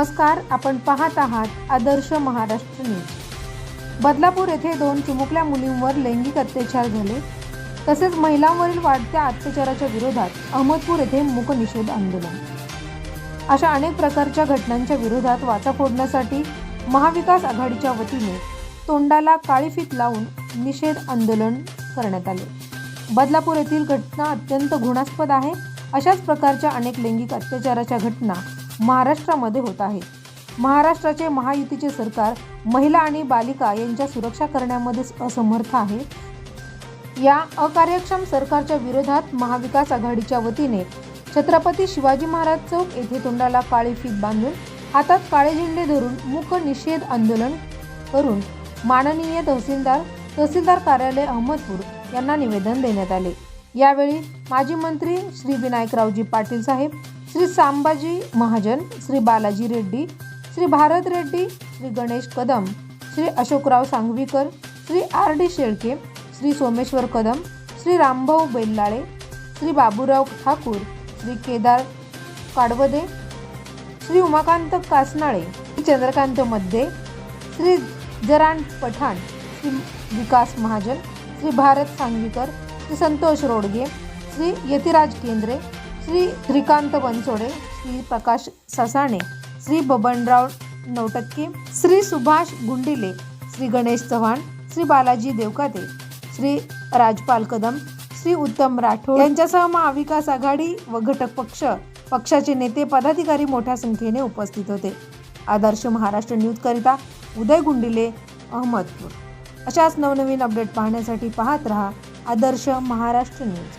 नमस्कार आपण पाहत आहात आदर्श महाराष्ट्र न्यूज. बदलापूर येथे दोन चिमुकल्या मुलींवर लैंगिक अत्याचार झाले. तसेच महिलांवरील वाढत्या अत्याचाराच्या विरोधात अहमदपूर येथे मूक निषेध आंदोलन. अशा अनेक प्रकारच्या घटनांच्या विरोधात वाचा फोडण्यासाठी महाविकास आघाडीच्या वतीने तोंडाला काळी फीत लावून निषेध आंदोलन करण्यात आले. बदलापूर येथील घटना अत्यंत घृणास्पद आहे. अशाच प्रकारच्या अनेक लैंगिक अत्याचाराच्या घटना महाराष्ट्रामध्ये होत आहे. महाराष्ट्राचे महायुतीचे सरकार महिला आणि बालिका यांच्या सुरक्षा करण्यामध्ये असमर्थ आहे. या अकार्यक्षम सरकारच्या विरोधात महाविकास आघाडीच्या वतीने छत्रपती शिवाजी महाराज चौक येथे तोंडाला काळी फीत बांधून हातात काळे झेंडे धरून मुख निषेध आंदोलन करून माननीय तहसीलदार तहसीलदार कार्यालय अहमदपूर यांना निवेदन देण्यात आले. यावेळी माजी मंत्री श्री विनायकरावजी पाटील साहेब श्री सांबाजी महाजन श्री बालाजी रेड्डी श्री भारत रेड्डी श्री गणेश कदम श्री अशोकराव सांगवीकर श्री आर डी शेळके श्री सोमेश्वर कदम श्री रामभाऊ बेल्लाळे श्री बाबूराव ठाकूर श्री केदार काडवदे श्री उमाकांत कासनाळे श्री चंद्रकांत मध्ये श्री जरान पठाण श्री विकास महाजन श्री भारत सांगवीकर श्री संतोष रोडगे श्री यतिराज केंद्रे श्री श्रीकांत बनसोडे श्री प्रकाश ससाणे श्री बबनराव नवटक्के श्री सुभाष गुंडिले श्री गणेश चव्हाण श्री बालाजी देवकाते श्री राजपाल कदम श्री उत्तम राठोड यांच्यासह महाविकास आघाडी व घटक पक्ष पक्षाचे नेते पदाधिकारी मोठ्या संख्येने उपस्थित होते. आदर्श महाराष्ट्र न्यूजकरिता उदय गुंडिले अहमदपूर. अशाच नवनवीन अपडेट पाहण्यासाठी पाहत रहा आदर्श महाराष्ट्र न्यूज.